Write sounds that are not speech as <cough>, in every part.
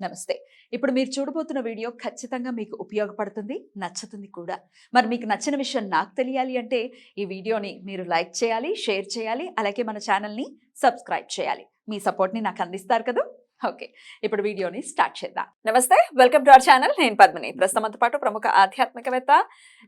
నమస్తే. ఇప్పుడు మీరు చూడబోతున్న వీడియో ఖచ్చితంగా మీకు ఉపయోగపడుతుంది నచ్చుతుంది కూడా. మరి మీకు నచ్చిన విషయం నాకు తెలియాలి అంటే ఈ వీడియోని మీరు లైక్ చేయాలి షేర్ చేయాలి అలాగే మన ఛానల్ని సబ్స్క్రైబ్ చేయాలి. మీ సపోర్ట్ని నాకు అందిస్తారు కదా? ఓకే ఇప్పుడు వీడియోని స్టార్ట్ చేద్దాం. నమస్తే వెల్కమ్ టు అవర్ ఛానల్. నేను పద్మిని. ప్రస్తుతంతో పాటు ప్రముఖ ఆధ్యాత్మికవేత్త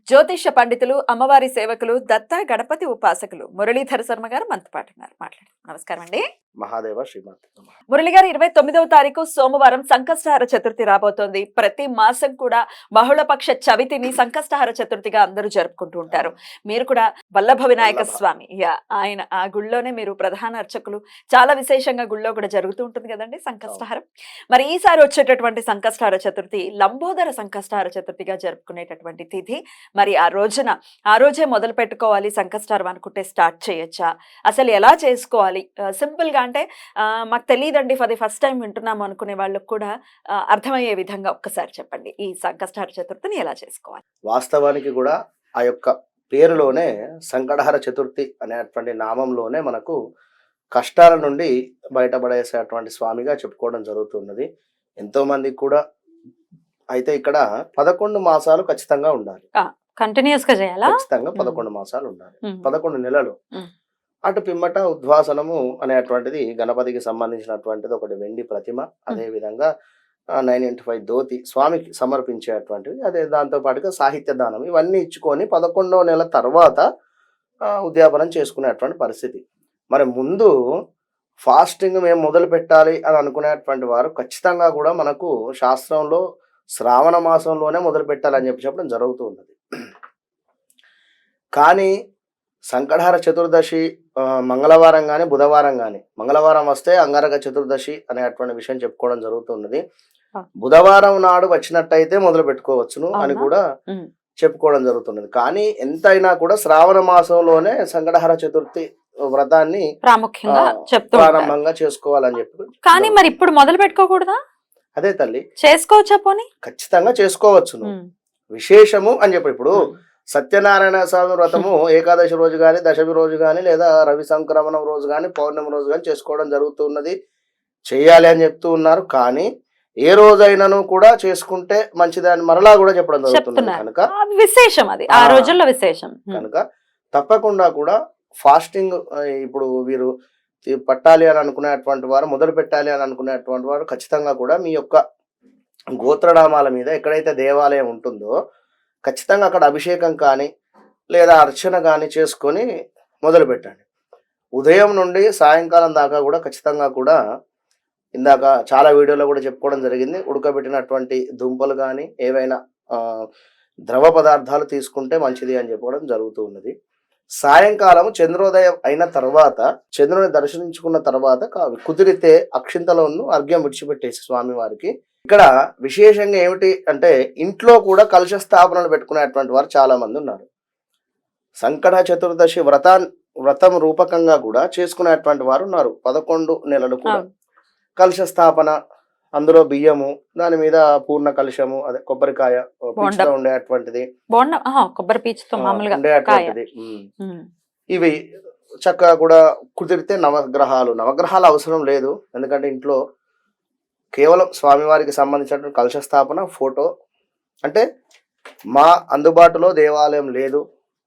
జ్యోతిష పండితులు అమ్మవారి సేవకులు దత్త గణపతి ఉపాసకులు మురళీధర శర్మ గారు మనతో పాటు ఉన్నారు. మాట్లాడు నమస్కారం అండి. మహాదేవ శ్రీమతి మురళి గారు ఇరవై తొమ్మిదవ తారీఖు సోమవారం సంకష్టహార చతుర్థి రాబోతోంది. ప్రతి మాసం కూడా బహుళపక్ష చవితిని సంకష్టహార చతుర్థిగా అందరూ జరుపుకుంటూ ఉంటారు. మీరు కూడా వల్లభ వినాయక. స్వామి ఆయన ఆ గుళ్ళోనే మీరు ప్రధాన అర్చకులు చాలా విశేషంగా గుళ్ళో కూడా జరుగుతూ ఉంటుంది కదండి సంకష్టహారం. మరి ఈసారి వచ్చేటటువంటి సంకష్టహార చతుర్థి లంబోదర సంకష్టహార చతుర్థిగా జరుపుకునేటటువంటి తిథి మరి ఆ రోజున ఆ రోజే మొదలు పెట్టుకోవాలి సంకష్టహారం అనుకుంటే స్టార్ట్ చేయొచ్చా? అసలు ఎలా చేసుకోవాలి? సింపుల్గా అంటే మాకు తెలియదండి ఫర్ ది ఫస్ట్ టైం వింటున్నాము అనుకునే వాళ్ళకు కూడా అర్థమయ్యే విధంగా ఒక్కసారి చెప్పండి. ఈ సంకష్టహార చతుర్థిని ఎలా చేసుకోవాలి? వాస్తవానికి కూడా ఆ యొక్క పేరులోనే సంకటహర చతుర్థి అనేటువంటి నామంలోనే మనకు కష్టాల నుండి బయటపడేసేటువంటి స్వామిగా చెప్పుకోవడం జరుగుతున్నది. ఎంతో మందికి కూడా అయితే ఇక్కడ పదకొండు మాసాలు ఖచ్చితంగా ఉండాలి. కంటిన్యూస్గా చేయాలా? ఖచ్చితంగా. పదకొండు మాసాలు ఉండాలి. పదకొండు నెలలు. అటు పిమ్మట ఉద్వాసనము అనేటువంటిది గణపతికి సంబంధించినటువంటిది ఒకటి వెండి ప్రతిమ అదే విధంగా నైన్ ఇంటూ ఫైవ్ ధోతి స్వామికి సమర్పించేటువంటివి అదే దాంతో పాటుగా సాహిత్య దానం. ఇవన్నీ ఇచ్చుకొని పదకొండవ నెల తర్వాత ఆ, ఉద్యాపనం చేసుకునేటువంటి పరిస్థితి. మరి ముందు ఫాస్టింగ్ మేము మొదలు పెట్టాలి అని అనుకునేటువంటి వారు ఖచ్చితంగా కూడా మనకు శాస్త్రంలో శ్రావణ మాసంలోనే మొదలు పెట్టాలని చెప్పి చెప్పడం జరుగుతూ ఉన్నది కానీ సంకటహార చతుర్దశి మంగళవారం కానీ బుధవారం కానీ మంగళవారం వస్తే అంగారక చతుర్దశి అనేటువంటి విషయం చెప్పుకోవడం జరుగుతున్నది. బుధవారం నాడు వచ్చినట్టయితే మొదలు పెట్టుకోవచ్చును అని? కూడా. చెప్పుకోవడం జరుగుతున్నది కానీ ఎంతైనా కూడా శ్రావణ మాసంలోనే సంకటహార చతుర్థి వ్రతాన్ని ప్రాముఖ్యంగా చెప్తూ. ప్రారంభంగా చేసుకోవాలని చెప్పి కానీ మరి ఇప్పుడు మొదలు పెట్టుకోకూడదా? అదే తల్లి. చేసుకోవచ్చా పోనీ? ఖచ్చితంగా చేసుకోవచ్చును ఉమ్. విశేషము అని చెప్పి ఇప్పుడు సత్యనారాయణ స్వామి వ్రతము <laughs> ఏకాదశి రోజు కానీ దశమి రోజు కానీ లేదా రవి సంక్రమణం రోజు కానీ పౌర్ణమి రోజు కానీ చేసుకోవడం జరుగుతున్నది చేయాలి అని చెప్తూ ఉన్నారు. కానీ ఏ రోజైనాను కూడా చేసుకుంటే మంచిదని మరలా కూడా చెప్పడం చెప్తున్నారు. కనుక. విశేషం అది. ఆ. రోజుల్లో విశేషం. కనుక తప్పకుండా కూడా ఫాస్టింగ్ ఇప్పుడు వీరు పట్టాలి అని అనుకునేటువంటి వారు మొదలు పెట్టాలి అని అనుకునేటువంటి వారు ఖచ్చితంగా కూడా మీ యొక్క గోత్రనామాల మీద ఎక్కడైతే దేవాలయం ఉంటుందో ఖచ్చితంగా అక్కడ అభిషేకం కానీ లేదా అర్చన కానీ చేసుకొని మొదలు పెట్టండి. ఉదయం నుండి సాయంకాలం దాకా కూడా ఖచ్చితంగా కూడా ఇందాక చాలా వీడియోలో కూడా చెప్పుకోవడం జరిగింది. ఉడకబెట్టినటువంటి దుంపలు కానీ ఏవైనా ద్రవ పదార్థాలు తీసుకుంటే మంచిది అని చెప్పడం జరుగుతూ ఉన్నది. సాయంకాలం చంద్రోదయం అయిన తర్వాత చంద్రుని దర్శించుకున్న తర్వాత కుదిరితే అక్షింతలను అర్ఘ్యం విడిచిపెట్టేసి స్వామివారికి. ఇక్కడ విశేషంగా ఏమిటి అంటే ఇంట్లో కూడా కలశ స్థాపనలు పెట్టుకునేటువంటి వారు చాలా మంది ఉన్నారు. సంకట చతుర్దశి వ్రతా వ్రతం రూపకంగా కూడా చేసుకునేటువంటి వారు ఉన్నారు. పదకొండు నెలలు కూడా. కలశ స్థాపన అందులో బియ్యము దాని మీద పూర్ణ కలశము అదే కొబ్బరికాయ ఉండేటువంటిది కొబ్బరి పీచుతో మామూలుగా ఉండేటువంటిది. ఇవి చక్కగా కూడా కుదిరితే నవగ్రహాలు. నవగ్రహాలు అవసరం లేదు. ఎందుకంటే ఇంట్లో కేవలం స్వామివారికి సంబంధించినటువంటి కలశ స్థాపన ఫోటో. అంటే మా అందుబాటులో దేవాలయం లేదు.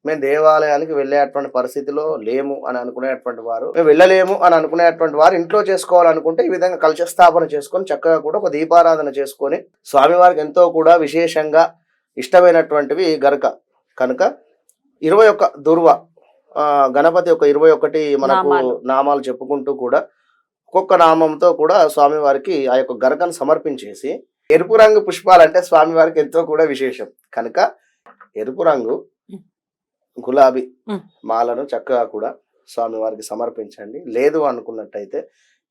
మేము దేవాలయానికి వెళ్ళేటువంటి పరిస్థితిలో లేము అని అనుకునేటువంటి వారు మేము వెళ్ళలేము అని అనుకునేటువంటి వారు ఇంట్లో చేసుకోవాలనుకుంటే ఈ విధంగా కలశ స్థాపన చేసుకొని చక్కగా కూడా ఒక దీపారాధన చేసుకొని స్వామివారికి ఎంతో కూడా విశేషంగా ఇష్టమైనటువంటివి గరక కనుక ఇరవై ఒక్క దుర్వ గణపతి యొక్క ఇరవై ఒకటి మనకు నామాలు. చెప్పుకుంటూ కూడా ఒక్కొక్క నామంతో కూడా స్వామివారికి ఆ యొక్క గరకను సమర్పించేసి ఎరుపు రంగు పుష్పాలంటే స్వామివారికి ఎంతో కూడా విశేషం కనుక ఎరుపు రంగు. గులాబీ. మాలను చక్కగా కూడా స్వామివారికి సమర్పించండి. లేదు అనుకున్నట్టయితే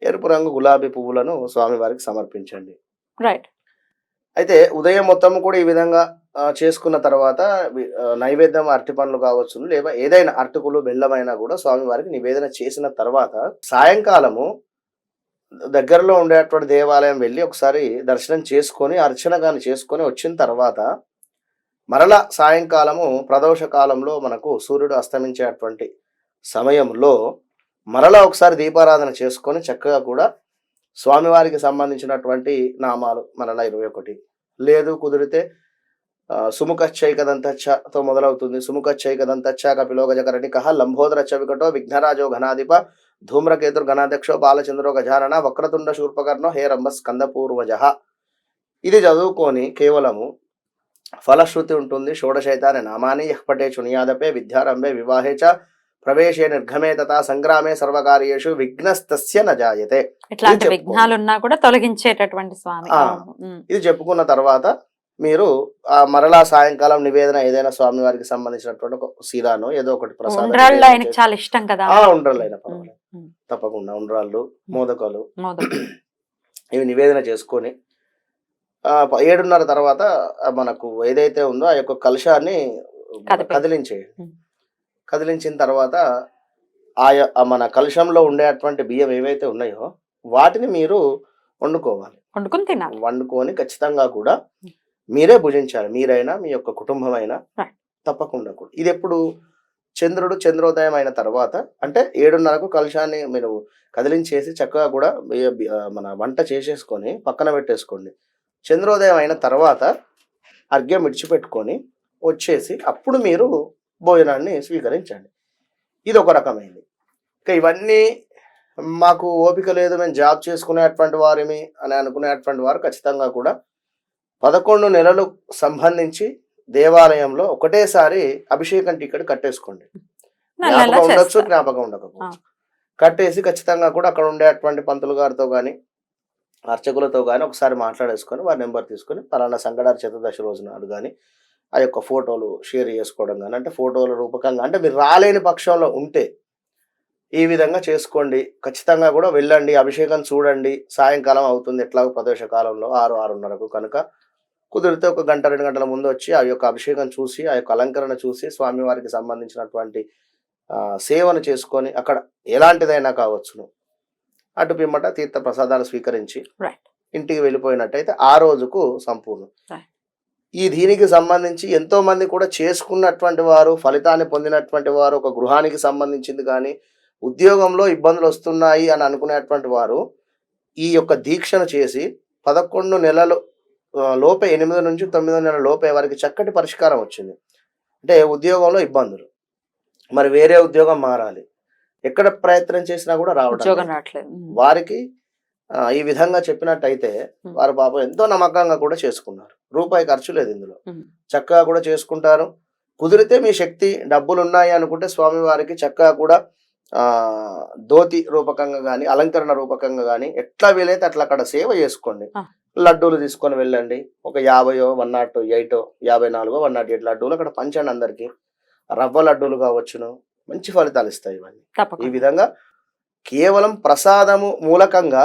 ఎరుపు రంగు గులాబీ పువ్వులను స్వామివారికి సమర్పించండి. రైట్ అయితే ఉదయం మొత్తం కూడా ఈ విధంగా చేసుకున్న తర్వాత నైవేద్యం అరటి పండ్లు కావచ్చు లేదా ఏదైనా అరటికులు బెల్లమైనా కూడా స్వామివారికి నివేదన చేసిన తర్వాత సాయంకాలము దగ్గరలో ఉండేటువంటి దేవాలయం వెళ్ళి ఒకసారి దర్శనం చేసుకొని అర్చన కానీ చేసుకొని వచ్చిన తర్వాత మరలా సాయంకాలము ప్రదోష కాలంలో మనకు సూర్యుడు అస్తమించేటువంటి సమయంలో మరలా ఒకసారి దీపారాధన చేసుకొని చక్కగా కూడా స్వామివారికి సంబంధించినటువంటి నామాలు మరలా ఇరవై ఒకటి. లేదు కుదిరితే ఆ, మొదలవుతుంది. సుముఖచ్చైకదంతచ్చ కపిలోగజకరణి కహ లంబోదరచ్చ చవికటో విఘ్నరాజో ఘనాధిప ధూమ్రకేతుర్ ఘనాధ్యక్షో బాలచంద్రో గజానన వక్రతుండ శూర్పకర్ణో హే రంభ స్కందపూర్వజ. ఇది చదువుకొని కేవలము ఫలశ్రుతి ఉంటుంది. షోడశైతాని నామాని యహ్పటే చునియాదపే విద్యారంభే వివాహే చ ప్రవేశే నిర్గమే తథా సంగ్రామే సర్వకార్యేషు విఘ్నస్తస్య న జాయతే. ఇట్లాంటి చెప్పుకో. విఘ్నాలు ఉన్నా కూడా తొలగించేటటువంటి స్వామి. ఇది చెప్పుకున్న తర్వాత మీరు ఆ మరలా సాయంకాలం నివేదన ఏదైనా స్వామి వారికి సంబంధించినటువంటి ఒక శీలాను ఏదో ఒకటి ప్రసాదం ఆయనకి చాలా ఇష్టం కదా. ఆ ఉండ్రాళ్ళు అయినా పర్వాలేదు. తప్పకుండా ఉండ్రాళ్ళు మోదకాలు. మోదకం ఇవి నివేదన చేసుకొని ఏడున్నర తర్వాత మనకు ఏదైతే ఉందో ఆ యొక్క కలశాన్ని కదిపే. కదిలించేయండి. కదిలించిన తర్వాత ఆయా ఆ మన కలశంలో ఉండేటువంటి బియ్యం ఏవైతే ఉన్నాయో వాటిని మీరు వండుకోవాలి వండుకుని తినాలి వండుకొని ఖచ్చితంగా కూడా మీరే భుజించాలి మీరైనా మీ యొక్క కుటుంబం అయినా. తప్పకుండా కూడా ఇది ఎప్పుడు చంద్రుడు చంద్రోదయం అయిన తర్వాత అంటే ఏడున్నరకు కలశాన్ని మీరు కదిలించేసి చక్కగా కూడా మన వంట చేసేసుకొని పక్కన పెట్టేసుకోండి చంద్రోదయం అయిన తర్వాత అర్ఘ్యం విడిచిపెట్టుకొని వచ్చేసి అప్పుడు మీరు భోజనాన్ని స్వీకరించండి. ఇది ఒక రకమైనది ఇంకా ఇవన్నీ మాకు ఓపిక లేదు మేము జాబ్ చేసుకునేటువంటి వారిమి అని అనుకునేటువంటి వారు ఖచ్చితంగా కూడా పదకొండు నెలలు సంబంధించి దేవాలయంలో ఒకటేసారి అభిషేకం టికెట్ కట్టేసుకోండి. జ్ఞాపకం ఉండొచ్చు. జ్ఞాపకం ఉండకపోవచ్చు. కట్టేసి ఖచ్చితంగా కూడా అక్కడ ఉండేటువంటి పంతులు గారితో కానీ అర్చకులతో కానీ ఒకసారి మాట్లాడేసుకొని వారి నెంబర్ తీసుకొని పలానా సంగడారి చతుర్దశి రోజు నాడు కానీ ఆ యొక్క ఫోటోలు షేర్ చేసుకోవడం కానీ అంటే ఫోటోల రూపకంగా అంటే మీరు రాలేని పక్షంలో ఉంటే ఈ విధంగా చేసుకోండి. ఖచ్చితంగా కూడా వెళ్ళండి అభిషేకం చూడండి. సాయంకాలం అవుతుంది ఎట్లాగో ప్రదోష కాలంలో ఆరు ఆరున్నరకు కనుక. కుదిరితే ఒక గంట రెండు గంటల ముందు వచ్చి ఆ యొక్క అభిషేకం చూసి ఆ యొక్క అలంకరణ చూసి స్వామివారికి సంబంధించినటువంటి సేవను చేసుకొని అక్కడ ఎలాంటిదైనా కావచ్చును. అటు పిమ్మట తీర్థ ప్రసాదాలు స్వీకరించి. ఇంటికి వెళ్ళిపోయినట్టయితే ఆ రోజుకు సంపూర్ణం. ఈ దీనికి సంబంధించి ఎంతో మంది కూడా చేసుకున్నటువంటి వారు ఫలితాన్ని పొందినటువంటి వారు ఒక గృహానికి సంబంధించింది కానీ ఉద్యోగంలో ఇబ్బందులు వస్తున్నాయి అని అనుకునేటువంటి వారు ఈ యొక్క దీక్షను చేసి పదకొండు నెలలు లోపే ఎనిమిది నుంచి తొమ్మిది నెలల లోపే వారికి చక్కటి పరిష్కారం వచ్చింది అంటే ఉద్యోగంలో ఇబ్బందులు మరి వేరే ఉద్యోగం మారాలి ఎక్కడ ప్రయత్నం చేసినా కూడా రావడం. వారికి ఈ విధంగా చెప్పినట్టయితే. వారు పాపం ఎంతో నమ్మకంగా కూడా చేసుకున్నారు. రూపాయి ఖర్చు లేదు ఇందులో. చక్కగా కూడా చేసుకుంటారు. కుదిరితే మీ శక్తి డబ్బులు ఉన్నాయి అనుకుంటే స్వామి వారికి చక్కగా కూడా ఆ ధోతి రూపకంగా కానీ అలంకరణ రూపకంగా కానీ ఎట్లా వీలైతే అట్లా అక్కడ సేవ చేసుకోండి. లడ్డూలు తీసుకొని వెళ్ళండి. ఒక యాభయో వన్ నాట్ ఎయిటో యాభై నాలుగో వన్ నాట్ ఎయిట్ లడ్డూలు అక్కడ పంచండి అందరికి. రవ్వ లడ్డూలు కావచ్చును. మంచి ఫలితాలు ఇస్తాయి ఇవన్నీ. ఈ విధంగా కేవలం ప్రసాదము మూలకంగా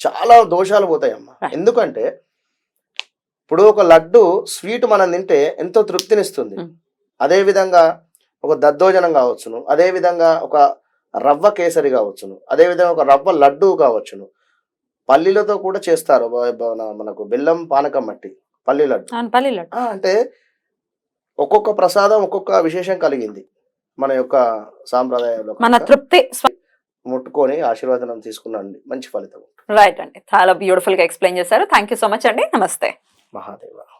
చాలా దోషాలు పోతాయమ్మా. Right. ఎందుకంటే ఇప్పుడు ఒక లడ్డు స్వీట్ మనం తింటే ఎంతో తృప్తినిస్తుంది. Mm. అదే విధంగా ఒక దద్దోజనం కావచ్చును అదే విధంగా ఒక రవ్వ కేసరి కావచ్చును అదే విధంగా ఒక రవ్వ లడ్డు కావచ్చును. పల్లీలతో కూడా చేస్తారు మనకు బెల్లం పానకం మట్టి పల్లి లడ్డు. అవును పల్లి లడ్డు. ఆ, అంటే ఒక్కొక్క ప్రసాదం ఒక్కొక్క విశేషం కలిగింది. మన యొక్క సాంప్రదాయంలో మన తృప్తి ముట్టుకొని ఆశీర్వాదనం తీసుకున్నాండి. మంచి ఫలితం. రైట్ అండి. చాలా బ్యూటిఫుల్గా ఎక్స్ప్లెయిన్ చేశారు. థ్యాంక్ సో మచ్ అండి. నమస్తే. మహాదేవ.